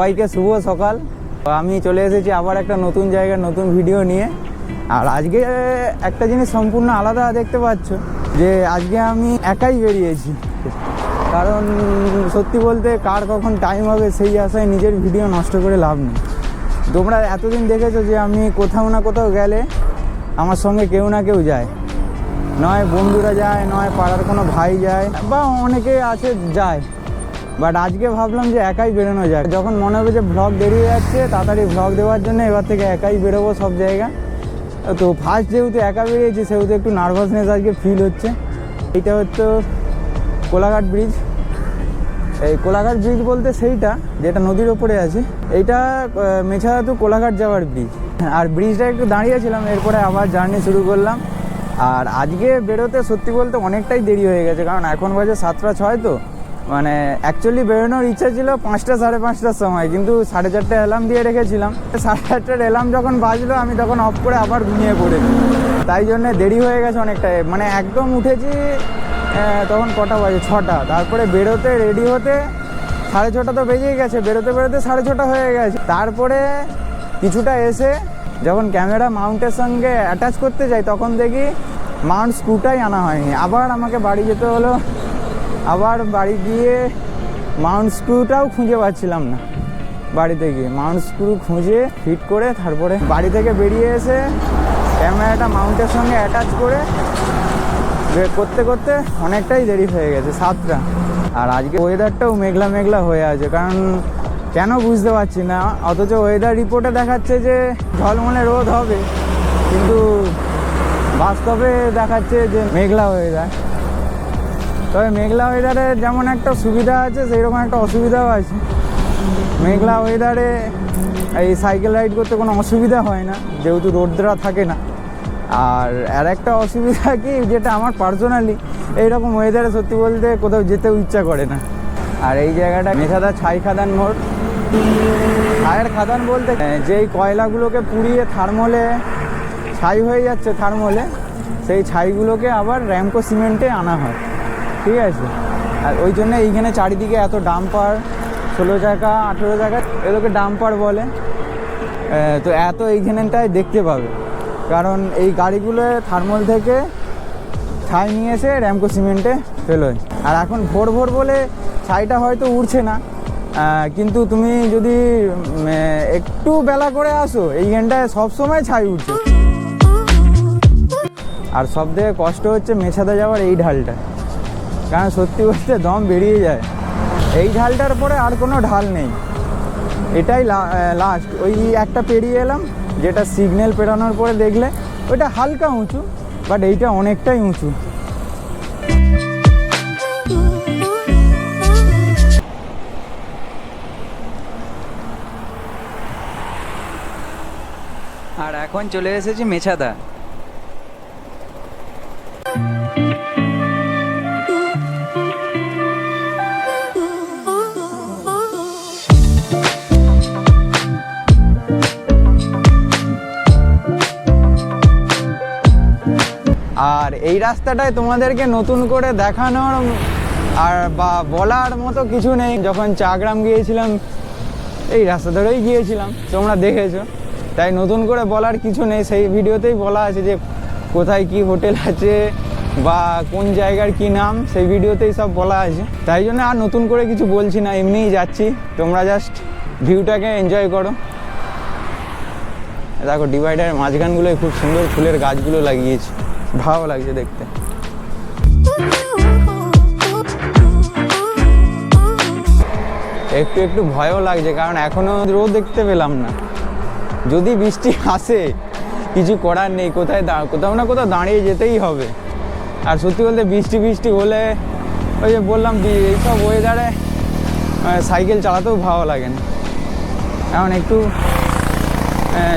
সবাইকে শুভ সকাল। আমি চলে এসেছি আবার একটা নতুন জায়গার নতুন ভিডিও নিয়ে। আর আজকে একটা জিনিস সম্পূর্ণ আলাদা দেখতে পাচ্ছ, যে আজকে আমি একাই বেরিয়েছি। কারণ সত্যি বলতে কার কখন টাইম হবে সেই আশায় নিজের ভিডিও নষ্ট করে লাভ নেই। তোমরা এতদিন দেখেছ যে আমি কোথাও না কোথাও গেলে আমার সঙ্গে কেউ না কেউ যায়। নয় বন্ধুরা যায়, নয় পাড়ার কোনো ভাই যায়, বা অনেকে আছে, যায়। বাট আজকে ভাবলাম যে একাই বেরোনো যায় যখন মনে হবে যে ভ্লগ দেরি হয়ে যাচ্ছে, তাড়াতাড়ি ভ্লগ দেওয়ার জন্য এবার থেকে একাই বেরোবো সব জায়গা। তো ফার্স্ট যেহেতু একা বেরিয়েছি, সেহেতু একটু নার্ভাসনেস আজকে ফিল হচ্ছে। এইটা হচ্ছে কোলাঘাট ব্রিজ এই কোলাঘাট ব্রিজ বলতে সেইটা, যেটা নদীর ওপরে আছে। এইটা মেছাদা টু কোলাঘাট যাওয়ার ব্রিজ আর ব্রিজটা একটু দাঁড়িয়েছিলাম, এরপরে আবার জার্নি শুরু করলাম। আর আজকে বেরোতে সত্যি বলতে অনেকটাই দেরি হয়ে গেছে, কারণ এখন বাজে সাতটা ছয় তো। মানে অ্যাকচুয়ালি বেরোনোর ইচ্ছা ছিল পাঁচটা সাড়ে পাঁচটার সময়, কিন্তু সাড়ে চারটে অ্যালার্ম দিয়ে রেখেছিলাম। সাড়ে চারটের অ্যালার্ম যখন বাজলো, আমি তখন অফ করে আবার ঘুমিয়ে পড়েছি। তাই জন্য দেরি হয়ে গেছে অনেকটাই মানে একদম উঠেছি তখন কটা বাজে? ছটা। তারপরে বেরোতে রেডি হতে সাড়ে ছটা তো বেজেই গেছে। বেরোতে বেরোতে সাড়ে ছটা হয়ে গেছে। তারপরে কিছুটা এসে যখন ক্যামেরা মাউন্টের সঙ্গে অ্যাটাচ করতে যাই, তখন দেখি মাউন্ট স্ক্রুটাই আনা হয়নি। আবার আমাকে বাড়ি যেতে হলো আবার বাড়ি গিয়ে মাউন্ট স্ক্রুটাও খুঁজে পাচ্ছিলাম না বাড়িতে গিয়ে। মাউন্ট স্ক্রু খুঁজে ফিট করে তারপরে বাড়ি থেকে বেরিয়ে এসে ক্যামেরাটা মাউন্টের সঙ্গে অ্যাটাচ করে করতে করতে অনেকটাই দেরি হয়ে গেছে, সাতটা। আর আজকে ওয়েদারটাও মেঘলা মেঘলা হয়ে আছে, কারণ কেন বুঝতে পারছি না, অথচ ওয়েদার রিপোর্টে দেখাচ্ছে যে ঝলমলে রোদ হবে, কিন্তু বাস্তবে দেখাচ্ছে যে মেঘলা ওয়েদার তবে মেঘলা ওয়েদারে যেমন একটা সুবিধা আছে সেই রকম একটা অসুবিধাও আছে। মেঘলা ওয়েদারে এই সাইকেল রাইড করতে কোনো অসুবিধা হয় না, যেহেতু রোদ্রা থাকে না। আর আর একটা অসুবিধা কি, যেটা আমার পার্সোনালি এইরকম ওয়েদারে সত্যি বলতে কোথাও যেতেও ইচ্ছা করে না। আর এই জায়গাটা মেঘাদা ছাই খাদান মোড়। ছায়ের খাদান বলতে যেই কয়লাগুলোকে পুড়িয়ে থার্মলে ছাই হয়ে যাচ্ছে, থার্মলে, সেই ছাইগুলোকে আবার র্যামকো সিমেন্টে আনা হয়। ঠিক আছে। আর ওই জন্য এইখানে চারিদিকে এত ডাম্পার, ষোলো চাকা, আঠেরো চাকা, এগুলোকে ডাম্পার বলে। তো এত এইখানটায় দেখতে পাবে। কারণ এই গাড়িগুলো থার্মল থেকে ছাই নিয়ে এসে র্যামকো সিমেন্টে ফেলোয় আর এখন ভোর ভোর বলে ছাইটা হয়তো উড়ছে না। কিন্তু তুমি যদি একটু বেলা করে আসো, এইখানটায় সবসময় ছাই উঠছে আর সব থেকে কষ্ট হচ্ছে মেছাতে যাওয়ার এই ঢালটা। কারণ সত্যি বলতে দম বেরিয়ে যায়। এই ঢালটার পরে আর কোনো ঢাল নেই। এটাই লাস্ট ওই একটা পেরিয়ে এলাম, যেটা সিগন্যাল পেরানোর পরে দেখলে ওইটা হালকা উঁচু বাট এইটা অনেকটাই উঁচু। আর এখন চলে এসেছি মেছাদা। এই রাস্তাটায় তোমাদেরকে নতুন করে দেখানোর আর বা বলার মতো কিছু নেই। যখন চাগ্রাম গিয়েছিলাম, এই রাস্তা ধরেই গিয়েছিলাম, তোমরা দেখেছ। তাই নতুন করে বলার কিছু নেই। সেই ভিডিওতেই বলা আছে যে, কোথায় কি হোটেল আছে বা কোন জায়গার কি নাম, সেই ভিডিওতেই সব বলা আছে। তাই জন্য আর নতুন করে কিছু বলছি না, এমনিই যাচ্ছি। তোমরা জাস্ট ভিউটাকে এনজয় করো। দেখো ডিভাইডারের মাঝখানগুলোয় খুব সুন্দর ফুলের গাছগুলো লাগিয়েছে। ভালো লাগছে দেখতে। একটু একটু ভয়ও লাগছে, কারণ এখনও রোদ দেখতে পেলাম না। যদি বৃষ্টি আসে, কিছু করার নেই, কোথায় কোথাও না কোথাও দাঁড়িয়ে যেতেই হবে। আর সত্যি বলতে বৃষ্টি বৃষ্টি হলে, ওই যে বললাম এইসব ওয়েদারে সাইকেল চালাতেও ভালো লাগে না। এখন একটু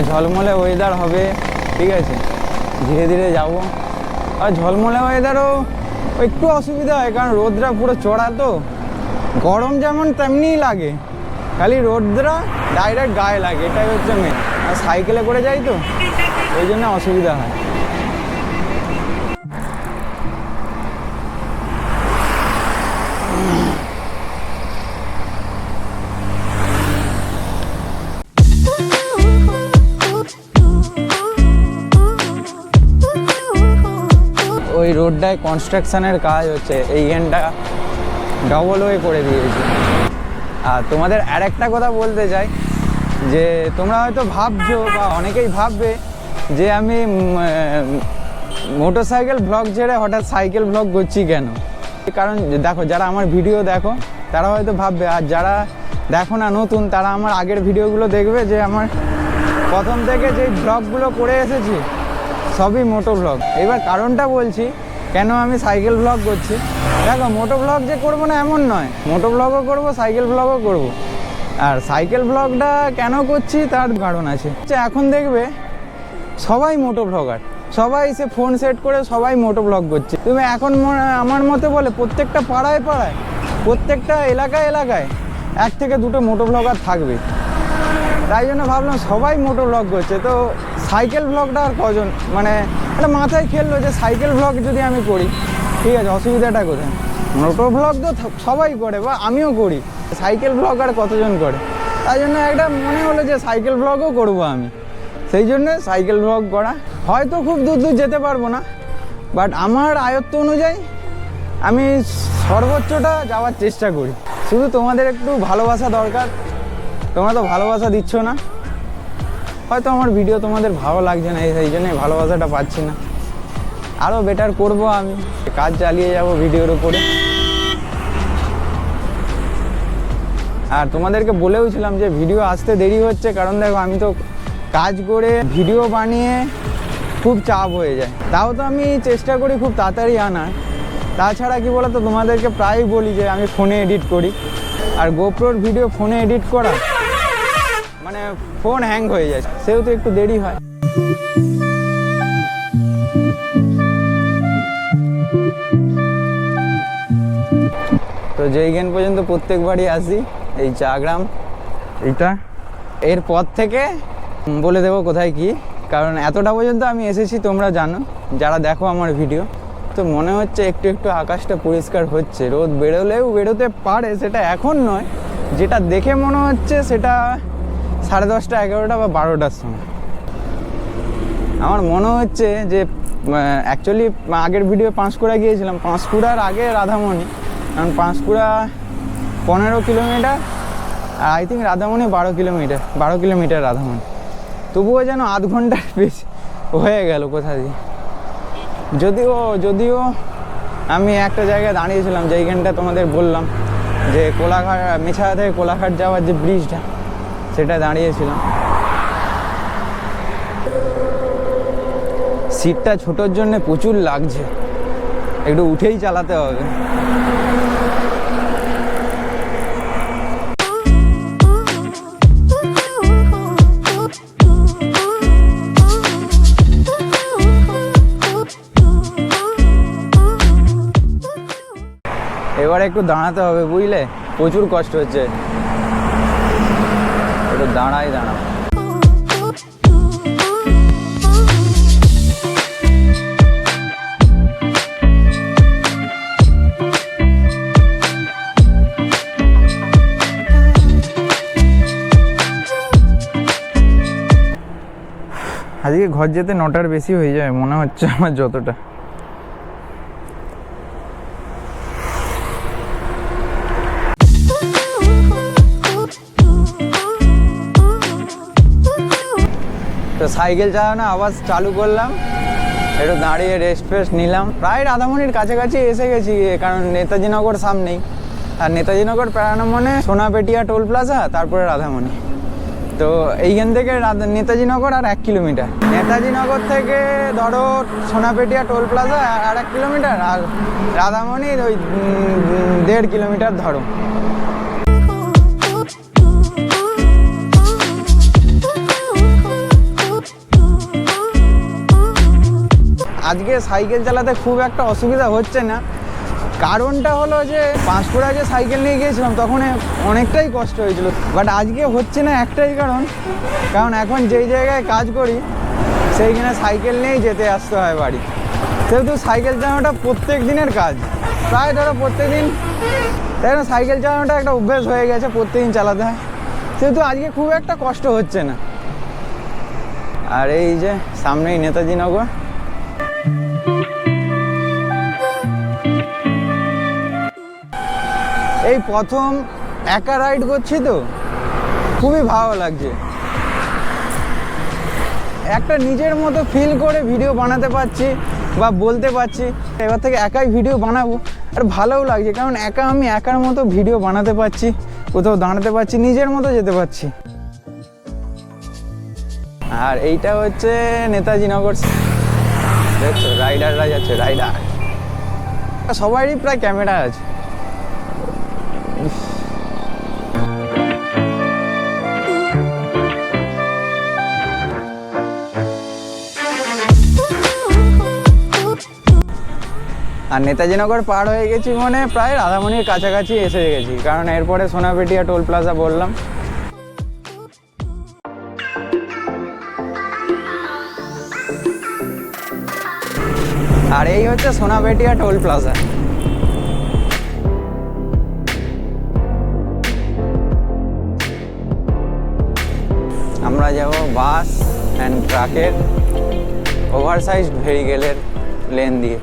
ঝলমলে ওয়েদার হবে, ঠিক আছে। ধীরে ধীরে যাব। আর ঝলমলে ওয়েদারও একটু অসুবিধা হয়, কারণ রোদরা পুরো চড়া তো। গরম যেমন তেমনিই লাগে, খালি রোদরা ডাইরেক্ট গায়ে লাগে, এটাই হচ্ছে মেন আর সাইকেলে করে যাই তো ওই জন্য অসুবিধা হয়। এখানটায় কনস্ট্রাকশনের কাজ হচ্ছে এইখানটা ডবল ওয়ে করে দিয়েছে। আর তোমাদের আর একটা কথা বলতে চাই, যে তোমরা হয়তো ভাবছ বা অনেকেই ভাববে যে আমি মোটর সাইকেল ব্লগ ছেড়ে হঠাৎ সাইকেল ব্লগ করছি কেন? কারণ দেখো, যারা আমার ভিডিও দেখো, তারা হয়তো ভাববে, আর যারা দেখো না নতুন, তারা আমার আগের ভিডিওগুলো দেখবে যে আমার প্রথম থেকে যেই ব্লগগুলো করে এসেছি, সবই মোটো ব্লগ এবার কারণটা বলছি কেন আমি সাইকেল ব্লগ করছি? দেখো মোটো ব্লগ যে করব না এমন নয়। মোটো ব্লগও করব, সাইকেল ব্লগও করব। আর সাইকেল ব্লগটা কেন করছি তার কারণ আছে। এখন দেখবে সবাই মোটো ব্লগার সবাই সে ফোন সেট করে সবাই মোটো ব্লগ করছে। তুমি এখন আমার মতে বলে, প্রত্যেকটা পাড়ায় পাড়ায়, প্রত্যেকটা এলাকায় এলাকায় এক থেকে দুটো মোটো ব্লগার থাকবে। তাই জন্য ভাবলাম সবাই মোটো ব্লগ করছে। তো সাইকেল ব্লগটা আর কজন মানে একটা মাথায় খেললো যে সাইকেল ব্লগ যদি আমি করি, ঠিক আছে, অসুবিধাটা কোথায়? মোটো ব্লগ তো সবাই করে, বা আমিও করি। সাইকেল ব্লগ আর কতজন করে? তাই জন্য একটা মনে হলো যে সাইকেল ব্লগও করব আমি। সেই জন্য সাইকেল ব্লগ করা। হয়তো খুব দূর দূর যেতে পারব না বাট আমার আয়ত্ত অনুযায়ী আমি সর্বোচ্চটা যাওয়ার চেষ্টা করি। শুধু তোমাদের একটু ভালোবাসা দরকার। তোমরা তো ভালোবাসা দিচ্ছ না। হয়তো আমার ভিডিও তোমাদের ভালো লাগছে না সেই জন্যই ভালোবাসাটা পাচ্ছি না। আরও বেটার করব আমি। কাজ চালিয়ে যাব ভিডিওর উপরে। আর তোমাদেরকে বলেও ছিলাম যে ভিডিও আসতে দেরি হচ্ছে, কারণ দেখো আমি তো কাজ করে ভিডিও বানিয়ে খুব চাপ হয়ে যায়। তাও তো আমি চেষ্টা করি খুব তাড়াতাড়ি আনার। তাছাড়া কি বলতো, তোমাদেরকে প্রায়ই বলি যে আমি ফোনে এডিট করি। আর গোপ্রোর ভিডিও ফোনে এডিট করা মানে ফোন হ্যাং হয়ে যায় সেহেতু একটু দেরি হয়। তো যেইখান পর্যন্ত প্রত্যেকবারই আসি এই চাগ্রাম এইটা? এরপর থেকে বলে দেবো কোথায় কি কারণ এতটা পর্যন্ত আমি এসেছি তোমরা জানো যারা দেখো আমার ভিডিও তো মনে হচ্ছে একটু একটু আকাশটা পরিষ্কার হচ্ছে রোদ বেরোলেও বেরোতে পারে সেটা এখন নয়। যেটা দেখে মনে হচ্ছে সেটা সাড়ে দশটা, এগারোটা বা বারোটার সময়। আমার মনে হচ্ছে যে অ্যাকচুয়ালি আগের ভিডিও পাঁশকুড়া গিয়েছিলাম। পাঁশকুড়ার আগে রাধামণি, কারণ পাঁশকুড়া পনেরো কিলোমিটার, আর আই থিঙ্ক রাধামণি বারো কিলোমিটার বারো কিলোমিটার রাধামণি। তবুও যেন আধ ঘণ্টার বেশি হয়ে গেল কোথা দিয়ে। যদিও যদিও আমি একটা জায়গায় দাঁড়িয়েছিলাম, যেইখানটা তোমাদের বললাম, যে কোলাঘাট মেছাড়া থেকে কোলাঘাট যাওয়ার যে ব্রিজটা সেটা দাঁড়িয়েছিলাম। সিটটা ছোটোর জন্য প্রচুর লাগছে। একটু উঠেই চালাতে হবে। এবার একটু দাঁড়াতে হবে, বুঝলে? প্রচুর কষ্ট হচ্ছে। একটু দাঁড়াই দাঁড়া আজকে ঘর যেতে নটার বেশি হয়ে যায় মনে হচ্ছে আমার যতটা। সাইকেল চালানো আবার চালু করলাম। একটু দাঁড়িয়ে রেস্ট ফেস্ট নিলাম। প্রায় রাধামণির কাছাকাছি এসে গেছি কারণ নেতাজি নগর সামনেই। আর নেতাজি নগর পেরানো মানে সোনাপেটিয়া টোল প্লাজা, তারপরে রাধামণি। তো এইখান থেকে নেতাজি নগর আর এক কিলোমিটার। নেতাজি নগর থেকে ধরো সোনাপেটিয়া টোল প্লাজা আর এক কিলোমিটার, আর রাধামণির ওই দেড় কিলোমিটার ধরো। আজকে সাইকেল চালাতে খুব একটা অসুবিধা হচ্ছে না। কারণটা হলো যে পাঁশকুড়া যে সাইকেল নিয়ে গিয়েছিলাম, তখন অনেকটাই কষ্ট হয়েছিল। বাট আজকে হচ্ছে না একটাই কারণ কারণ এখন যেই জায়গায় কাজ করি, সেইখানে সাইকেল নিয়েই যেতে আসতে হয় বাড়ি। সেহেতু সাইকেল চালানোটা প্রত্যেক দিনের কাজ, প্রায় ধরো প্রত্যেক দিন তাই সাইকেল চালানোটা একটা অভ্যেস হয়ে গেছে প্রত্যেকদিন চালাতে। হয় সেহেতু আজকে খুব একটা কষ্ট হচ্ছে না। আর এই যে সামনেই নেতাজি নগর এই প্রথম একা রাইড করছি তো, খুবই ভালো লাগছে। একটা নিজের মতো ফিল করে ভিডিও বানাতে পারছি বা বলতে পারছি, এবার থেকে একাই ভিডিও বানাবো। আর ভালোও লাগছে, কারণ একা আমি একার মতো ভিডিও বানাতে পারছি, কোথাও দাঁড়াতে পারছি, নিজের মতো যেতে পারছি। আর এইটা হচ্ছে নেতাজি নগর। দেখছ রাইডাররা যাচ্ছে রাইডার সবারই প্রায় ক্যামেরা আছে। আর নেতাজি নগর পার হয়ে গেছি মানে প্রায় রাধামণির কাছাকাছি এসে গেছি। কারণ এরপরে সোনাপেটিয়া টোল প্লাজা বললাম। আর এই হচ্ছে সোনাপেটিয়া টোল প্লাজা। আমরা যাব বাস অ্যান্ড ট্রাকের ওভারসাইজ ভেহিকেলের লেন দিয়ে।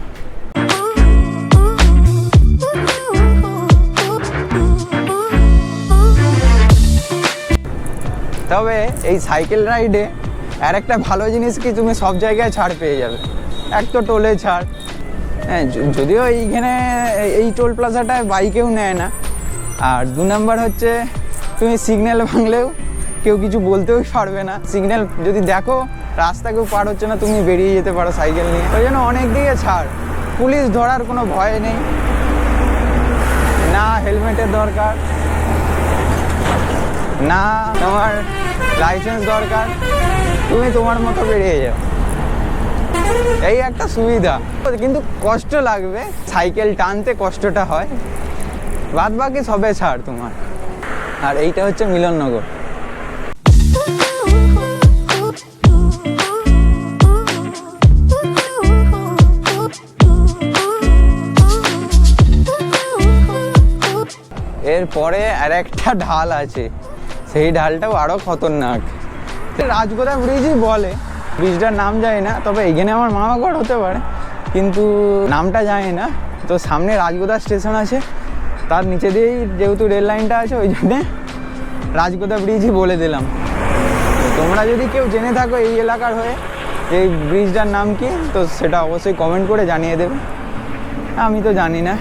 তবে এই সাইকেল রাইডে। আর একটা ভালো জিনিস কি, তুমি সব জায়গায় ছাড় পেয়ে যাবে। এক তো টোলে ছাড়। হ্যাঁ যদিও এইখানে এই- টোল প্লাজাটায় বাইকেও নেয় না। আর দু নম্বর হচ্ছে, তুমি সিগন্যাল ভাঙলেও কেউ কিছু বলতেও পারবে না। সিগন্যাল যদি দেখো, রাস্তা কেউ পার হচ্ছে না, তুমি বেরিয়ে যেতে পারো সাইকেল নিয়ে। ওই জন্য অনেক দিকে ছাড়। পুলিশ ধরার কোনো ভয় নেই। না হেলমেটের দরকার। না তোমার লাইসেন্স দরকার, তুমি তোমার মতো বেরিয়ে যাও। এই একটা সুবিধা। কিন্তু কষ্ট লাগবে, সাইকেল টানতে কষ্টটা হয় বাদ বাকি সবে ছাড় তোমার। আর এইটা হচ্ছে মিলননগর। এরপরে আর একটা ঢাল আছে। সেই ঢালটাও আরও খতরনাক। রাজগোদা ব্রিজই বলে, ব্রিজটার নাম যায় না, তবে এখানে আমার মামা ঘর হতে পারে, কিন্তু নামটা জানি না। তো সামনে রাজগোদা স্টেশন আছে, তার নিচে দিয়েই যেহেতু রেল লাইনটা আছে, ওই জন্যে রাজগোদা ব্রিজই বলে দিলাম। তোমরা যদি কেউ জেনে থাকো এই এলাকার হয়ে এই ব্রিজটার নাম কি, তো সেটা অবশ্যই কমেন্ট করে জানিয়ে দেবে। আমি তো জানি না।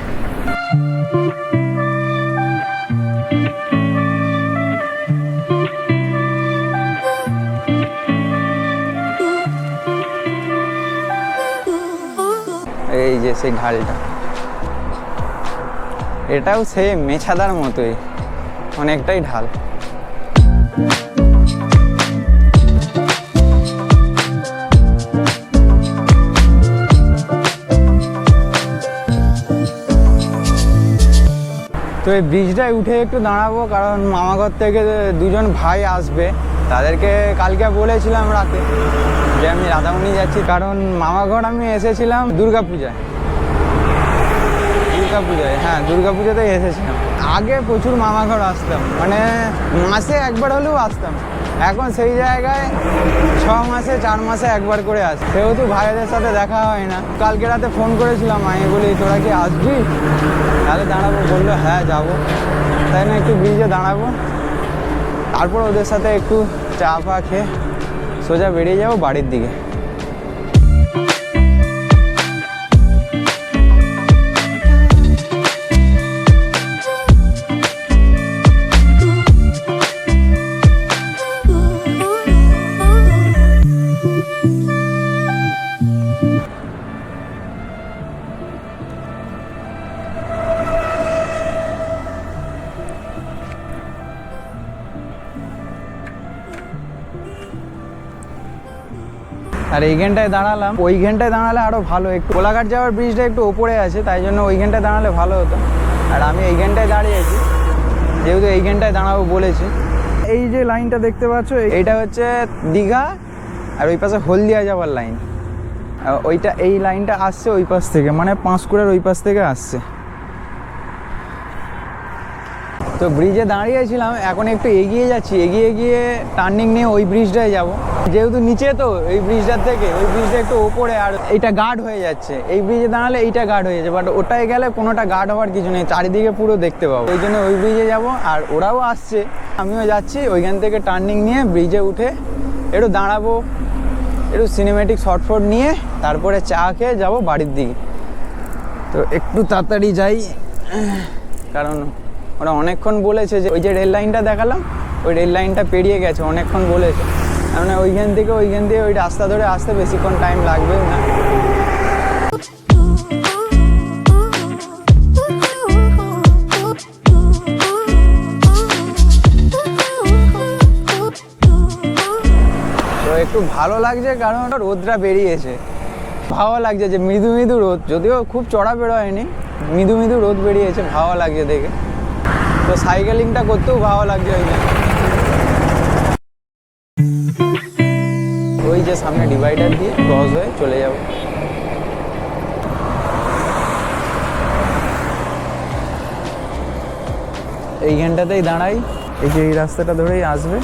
যে সেই ঢালটা এটাও সেম মেছাদার মতোই, অনেকটাই ঢাল। তো এই ব্রিজটায় উঠে একটু দাঁড়াবো, কারণ মামাঘর থেকে দুজন ভাই আসবে। তাদেরকে কালকে বলেছিলাম রাতে যে আমি রাধামণি যাচ্ছি, কারণ মামাঘর আমি এসেছিলাম দুর্গা দুর্গা পূজায় হ্যাঁ দুর্গা পুজোতে এসেছিলাম। আগে প্রচুর মামাঘর আসতাম। মানে মাসে একবার হলেও আসতাম। এখন সেই জায়গায় ছ মাসে, চার মাসে একবার করে আসে। সেহেতু ভাইদের সাথে দেখা হয় না। কালকে রাতে ফোন করেছিলাম আমি বলি, তোরা কি আসবি? তাহলে দাঁড়াবো। বলল হ্যাঁ যাব। তাই না, একটু ব্রিজে দাঁড়াবো। তারপর ওদের সাথে একটু চা ফা খেয়ে সোজা বেরিয়ে যাব বাড়ির দিকে। আর এই এইখানটায় দাঁড়ালাম, ওই ওইখানটায় দাঁড়ালে আরও ভালো। একটু কোলাঘাট যাওয়ার ব্রিজটা একটু ওপরে আছে, তাই জন্য ওই ওইখানটায় দাঁড়ালে ভালো হতো। আর আমি এই এইখানটায় দাঁড়িয়েছি, যেহেতু এই এইখানটায় দাঁড়াবো বলেছি। এই যে লাইনটা দেখতে পাচ্ছ এইটা হচ্ছে দীঘা, আর ওই পাশে হলদিয়া যাওয়ার লাইন ওইটা এই লাইনটা আসছে ওই পাশ থেকে মানে পাঁশকুড়ার ওই পাশ থেকে আসছে। তো ব্রিজে দাঁড়িয়েছিলাম, এখন একটু এগিয়ে যাচ্ছি, এগিয়ে গিয়ে টার্নিং নিয়ে ওই ব্রিজটায় যাব। যেহেতু নিচে তো, এই ব্রিজটার থেকে, ওই ব্রিজটা একটু ওপরে, আর এইটা গার্ড হয়ে যাচ্ছে। এই ব্রিজে দাঁড়ালে এইটা গার্ড হয়ে যাচ্ছে বাট ওটায় গেলে কোনোটা গার্ড হওয়ার কিছু নেই, চারিদিকে পুরো দেখতে পাবো। ওই জন্য ওই ব্রিজে যাব, আর ওরাও আসছে। আমিও যাচ্ছি, ওইখান থেকে টার্নিং নিয়ে ব্রিজে উঠে একটু দাঁড়াবো, একটু সিনেমেটিক শর্ট ফট নিয়ে, তারপরে চা খেয়ে যাব বাড়ির দিকে। তো একটু তাড়াতাড়ি যাই, কারণ ওরা অনেকক্ষণ বলেছে যে, ওই যে রেল লাইনটা দেখালাম, ওই রেল লাইনটা পেরিয়ে গেছে, অনেকক্ষণ বলেছে। মানে ওইখান থেকে ওইখান দিয়ে ওই রাস্তা ধরে আসতে বেশিক্ষণ টাইম লাগবেও না। একটু ভালো লাগছে কারণ ওটা রোদটা বেরিয়েছে। ভালো লাগছে যে মৃদু মৃদু রোদ, যদিও খুব চড়া বেরোয়নি, মৃদু মৃদু রোদ বেরিয়েছে, ভালো লাগছে দেখে। তো সাইকেলিংটা করতেও ভালো লাগছে ওই জন্য। যে সামনে ডিভাইডার দিয়ে ক্রস হয়ে চলে যাব। এইখানটাতেই দাঁড়াই, এই যে এই রাস্তাটা ধরেই আসবে।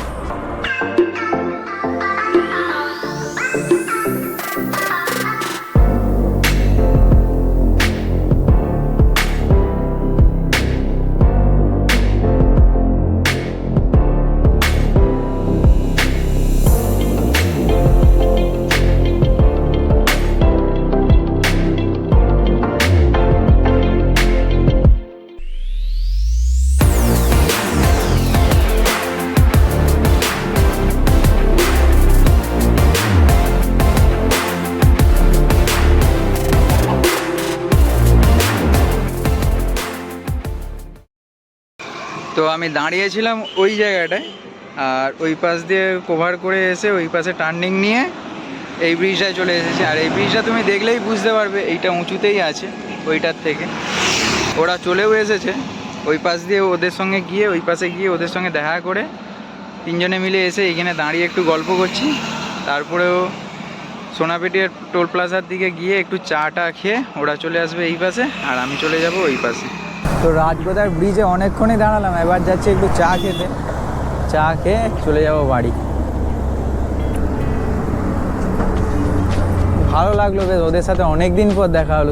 আমি দাঁড়িয়েছিলাম ওই জায়গাটায়, আর ওই পাশ দিয়ে কভার করে এসে ওই পাশে টার্নিং নিয়ে এই ব্রিজটায় চলে এসেছি। আর এই ব্রিজটা তুমি দেখলেই বুঝতে পারবে, এইটা উঁচুতেই আছে ওইটার থেকে। ওরা চলেও এসেছে, ওই পাশ দিয়ে ওদের সঙ্গে গিয়ে, ওই পাশে গিয়ে ওদের সঙ্গে দেখা করে তিনজনে মিলে এসে এখানে দাঁড়িয়ে একটু গল্প করছি। তারপরেও সোনাপেটিয়া টোল প্লাজার দিকে গিয়ে একটু চাটা খেয়ে ওরা চলে আসবে এই পাশে, আর আমি চলে যাব ওই পাশে। তো রাজগোদার ব্রিজে অনেকক্ষণই দাঁড়ালাম, এবার যাচ্ছি একটু চা খেতে। চা খেয়ে চলে যাব বাড়ি। ভালো লাগল বেশ, ওদের সাথে অনেক দিন পর দেখা হলো।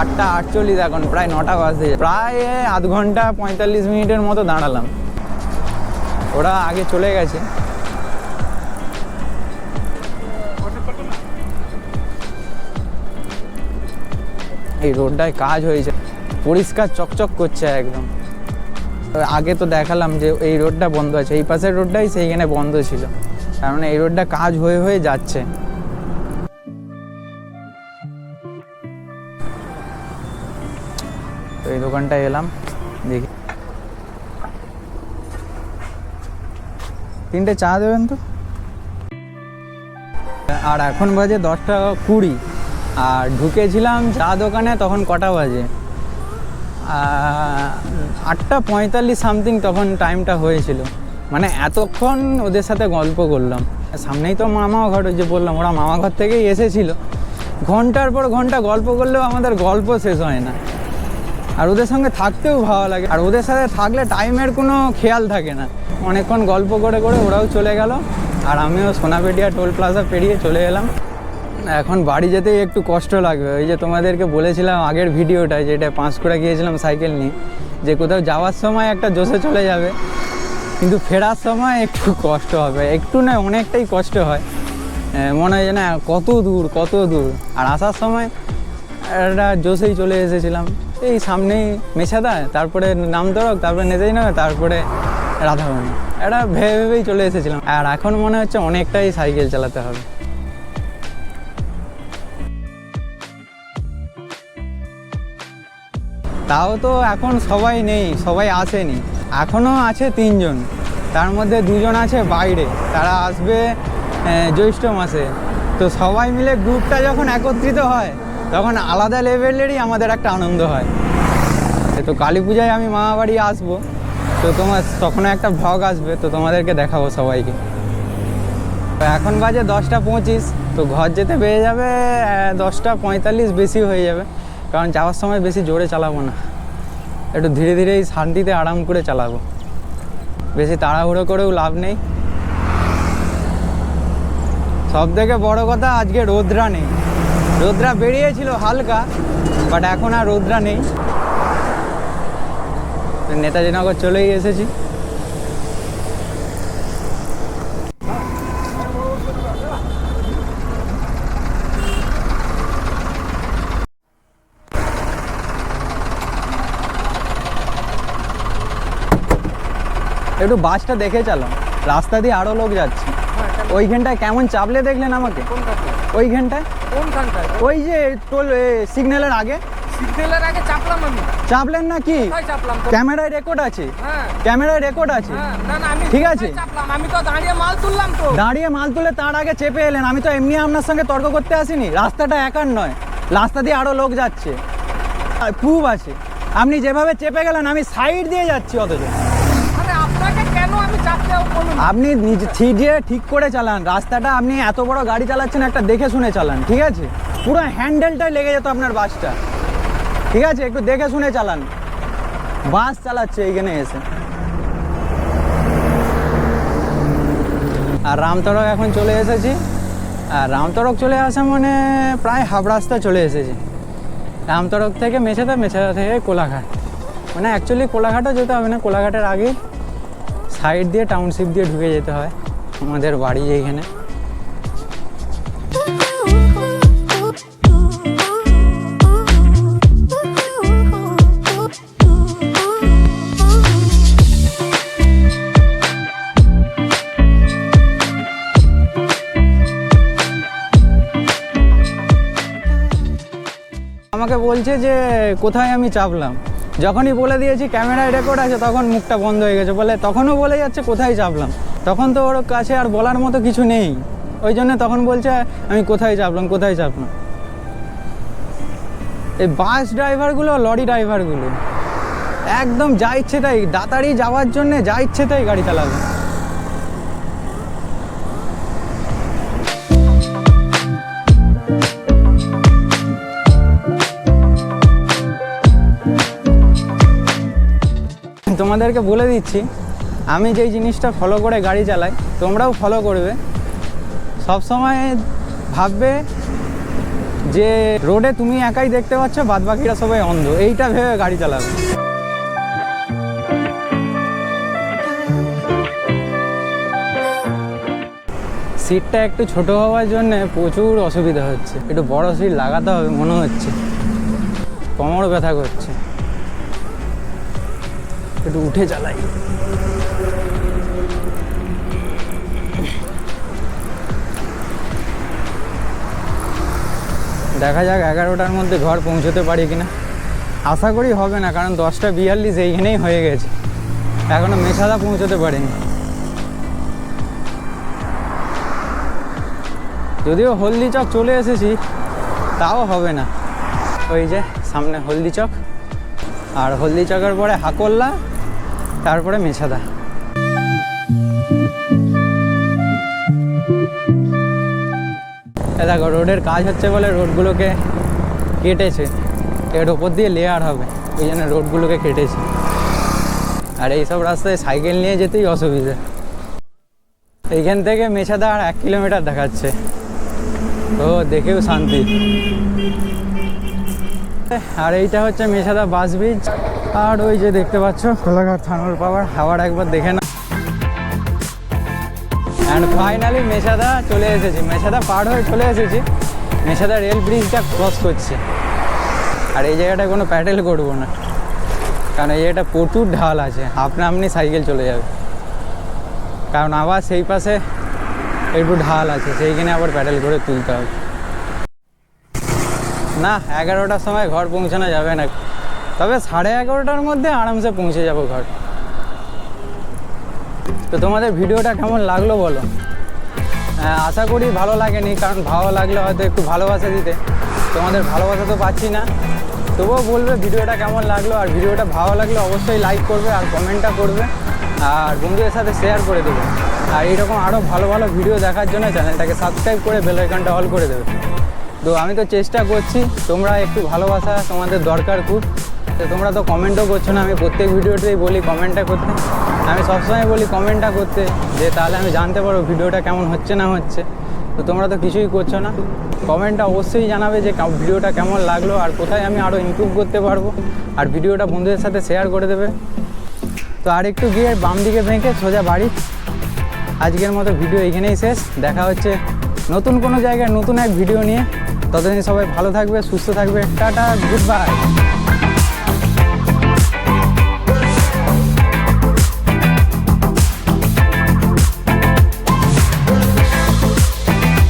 আটটা আটচল্লিশ এখন, প্রায় নটা যায়। প্রায় আধ ঘণ্টা পঁয়তাল্লিশ মিনিটের মতো দাঁড়ালাম। ওরা আগে চলে গেছে। এই রোডটায় কাজ হয়েছে। পরিষ্কার চকচক করছে একদম। আগে তো দেখালাম যে এই রোডটা বন্ধ আছে, এই পাশের রোডটাই সেইখানে বন্ধ ছিল। মানে এই রোডটা কাজ হয়ে হয়ে যাচ্ছে। তো এই দোকানটায় এলাম, দেখি। তিনটে চা দেবেন তো? আর এখন বাজে দশটা কুড়ি। আর ঢুকেছিলাম চা দোকানে, তখন কটা বাজে? আটটা পঁয়তাল্লিশ সামথিং তখন টাইমটা হয়েছিল। মানে এতক্ষণ ওদের সাথে গল্প করলাম। সামনেই তো মামা ঘর যে বললাম, ওরা মামা ঘর থেকেই এসেছিল। ঘণ্টার পর ঘণ্টা গল্প করলেও আমাদের গল্প শেষ হয় না। আর ওদের সঙ্গে থাকতেও ভালো লাগে। আর ওদের সাথে থাকলে টাইমের কোনো খেয়াল থাকে না। অনেকক্ষণ গল্প করে করে ওরাও চলে গেল। আর আমিও সোনাপেটিয়া টোল প্লাজা পেরিয়ে চলে এলাম। এখন বাড়ি যেতেই একটু কষ্ট লাগবে। ওই যে তোমাদেরকে বলেছিলাম আগের ভিডিওটায় যেটা পাঁশকুড়া গিয়েছিলাম সাইকেল নিয়ে, যে কোথাও যাওয়ার সময় একটা জোশে চলে যাবে, কিন্তু ফেরার সময় একটু কষ্ট হবে। একটু না, অনেকটাই কষ্ট হয়। মনে হয় না, কত দূর কত দূর। আর আসার সময় একটা জোশেই চলে এসেছিলাম। এই সামনেই মেছাদা তারপরে নাম নামতরক তারপরে নেতাজিনগর তারপরে রাধাবনী এটা ভেবে ভেবেই চলে এসেছিলাম। আর এখন মনে হচ্ছে অনেকটাই সাইকেল চালাতে হবে। তাও তো এখন সবাই নেই, সবাই আসেনি। এখনও আছে তিনজন। তার মধ্যে দুজন আছে বাইরে। তারা আসবে জ্যৈষ্ঠ মাসে। তো সবাই মিলে গ্রুপটা যখন একত্রিত হয়, তখন আলাদা লেভেলেরই আমাদের একটা আনন্দ হয়। তো কালী পূজায় আমি মামা বাড়ি আসব। তো তোমার তখনও একটা ভ্লগ আসবে, তো তোমাদেরকে দেখাবো সবাইকে। এখন বাজে দশটা পঁচিশ। তো ঘর যেতে পেয়ে যাবে দশটা পঁয়তাল্লিশ বেশি হয়ে যাবে। কারণ যাওয়ার সময় বেশি জোরে চালাবো না। একটু ধীরে ধীরে শান্তিতে আরাম করে চালাবো। বেশি তাড়াহুড়ো করেও লাভ নেই। সব থেকে বড় কথা আজকে রোদ্রা নেই। রোদ্রা বেরিয়েছিল হালকা বাট এখন আর রোদ্রা নেই। নেতাজি নগর চলেই এসেছি। একটু বাসটা দেখে চালাও রাস্তা দিয়ে আরও লোক যাচ্ছে। ওইখানটায় কেমন চাপলে দেখলেন আমাকে? ওইখানটায়? কোনখানটায়? ওই যে টোল সিগন্যালের আগে। সিগন্যালের আগে চাপলাম আমি। চাপলেন না কি? চাপলাম ক্যামেরায় রেকর্ড আছে। হ্যাঁ। ক্যামেরায় রেকর্ড আছে। হ্যাঁ না না আমি ঠিক আছে। চাপলাম। আমি তো দাঁড়িয়ে মাল তুললাম তো। দাঁড়িয়ে মাল তুলে তার আগে চেপে এলেন। আমি তো এমনি আপনার সঙ্গে তর্ক করতে আসিনি। রাস্তাটা একার নয়। রাস্তা দিয়ে আরও লোক যাচ্ছে। প্রুফ আছে। আপনি যেভাবে চেপে গেলেন আমি সাইড দিয়ে যাচ্ছি অথচ আরে আপনাকে কেন আমি চাপতে বলুন আপনি নিজে ঠিক করে চালান। রাস্তাটা আপনি এত বড় গাড়ি চালাচ্ছেন, একটা দেখে শুনে চালান, ঠিক আছে? পুরো হ্যান্ডেলটাই লেগে যেত আপনার বাসটা। ঠিক আছে? একটু দেখে শুনে চালান। বাস চালাচ্ছে এইখানে এসে। আর রামতরক এখন চলে এসেছি। আর রামতরক চলে আসা মানে প্রায় হাফ রাস্তা চলে এসেছি। রামতরক থেকে মেছেদা মেছেদা থেকে কোলাঘাট। মানে অ্যাকচুয়ালি কোলাঘাটও যেতে হবে না, কোলাঘাটের আগে সাইড দিয়ে টাউনশিপ দিয়ে ঢুকে যেতে হয় আমাদের বাড়ি এইখানে। আমাকে বলছে যে, কোথায় আমি চাপলাম? যখনই বলে দিয়েছি, ক্যামেরায় রেকর্ড আছে, তখন মুখটা বন্ধ হয়ে গেছে। বলে, তখনও বলে যাচ্ছে, কোথায় চাপলাম? তখন তো ওর কাছে আর বলার মতো কিছু নেই। ওই জন্য তখন বলছে, আমি কোথায় চাপলাম কোথায় চাপলাম? এই বাস ড্রাইভারগুলো লরি ড্রাইভারগুলো একদম যা ইচ্ছে তাই দাতারি যাওয়ার জন্য যা ইচ্ছে তাই গাড়ি চালাবে। তোমাদেরকে বলে দিচ্ছি, আমি যেই জিনিসটা ফলো করে গাড়ি চালাই, তোমরাও ফলো করবে। সব সময় ভাববে যে রোডে তুমি একাই দেখতে পাচ্ছ বাদ বাকিরা সবাই অন্ধ। এইটা ভেবে গাড়ি চালাবে। সিটটা একটু ছোট হওয়ার জন্য প্রচুর অসুবিধা হচ্ছে। একটু বড় সিট লাগাতে হবে, মনে হচ্ছে। কোমর ব্যথা করছে। একটু উঠে চালাই দেখা যাক এগারোটার মধ্যে ঘর পৌঁছতে পারি কিনা। আশা করি হবে না, কারণ দশটা বিয়াল্লিশ এইখানেই হয়ে গেছে। এখনও মেছাদা পৌঁছতে পারিনি। যদিও হলদি চক চলে এসেছি, তাও হবে না। ওই যে সামনে হলদি চক আর হলদি চকের পরে হাকল্লা তারপরে মেছাদা। দেখো রোডের কাজ হচ্ছে বলে রোডগুলোকে কেটেছে। এর ওপর দিয়ে লেয়ার হবে, ওই জন্য রোডগুলোকে কেটেছে। আর এইসব রাস্তায় সাইকেল নিয়ে যেতেই অসুবিধা। এইখান থেকে মেছাদা আর এক কিলোমিটার দেখাচ্ছে। তো দেখেও শান্তি। আর এইটা হচ্ছে মেছাদা বাস ব্রিজ আর ওই যে দেখতে পাচ্ছ কোলাঘাট থানুর পাওয়ার হাওয়ার একবার দেখে না অ্যান্ড ফাইনালি মেছাদা চলে এসেছি। মেছাদা পার হয়ে চলে এসেছি। মেছাদা রেল ব্রিজটা ক্রস করছে। আর এই জায়গাটায় কোনো প্যাডেল করব না। কারণ এই জায়গাটা প্রচুর ঢাল আছে। আপনা আপনি সাইকেল চলে যাবে। কারণ আবার সেই পাশে একটু ঢাল আছে। সেইখানে আবার প্যাডেল করে তুলতে হবে। না, এগারোটার সময় ঘর পৌঁছানো যাবে না। তবে সাড়ে এগারোটার মধ্যে আরামসে পৌঁছে যাব ঘর। তো তোমাদের ভিডিওটা কেমন লাগল বলো? হ্যাঁ, আশা করি ভালো লাগেনি কারণ ভালো লাগলে হয়তো একটু ভালোবাসা দিতে। তোমাদের ভালোবাসা তো পাচ্ছি না। তবুও বলবে ভিডিওটা কেমন লাগল আর ভিডিওটা ভালো লাগলে অবশ্যই লাইক করবে আর কমেন্টটা করবে আর বন্ধুদের সাথে শেয়ার করে দেবে। আর এইরকম আরও ভালো ভালো ভিডিও দেখার জন্য চ্যানেলটাকে সাবস্ক্রাইব করে বেল আইকনটা অল করে দেবে। তো আমি তো চেষ্টা করছি তোমরা একটু ভালোবাসা তোমাদের দরকার খুব। তো তোমরা তো কমেন্টও করছ না, আমি প্রত্যেক ভিডিওতেই বলি কমেন্টটা করতে। আমি সবসময় বলি কমেন্টটা করতে, যে তাহলে আমি জানতে পারব ভিডিওটা কেমন হচ্ছে না হচ্ছে। তো তোমরা তো কিছুই করছ না। কমেন্টটা অবশ্যই জানাবে যে ভিডিওটা কেমন লাগল আর কোথায় আমি আরও ইমপ্রুভ করতে পারব। আর ভিডিওটা বন্ধুদের সাথে শেয়ার করে দেবে। তো আর একটু গিয়ে বাম দিকে বেঁকে সোজা বাড়ি। আজকের মতো ভিডিও এখানেই শেষ। দেখা হচ্ছে নতুন কোনো জায়গায় নতুন এক ভিডিও নিয়ে। ততদিন সবাই ভালো থাকবে, সুস্থ থাকবে। Tata good bye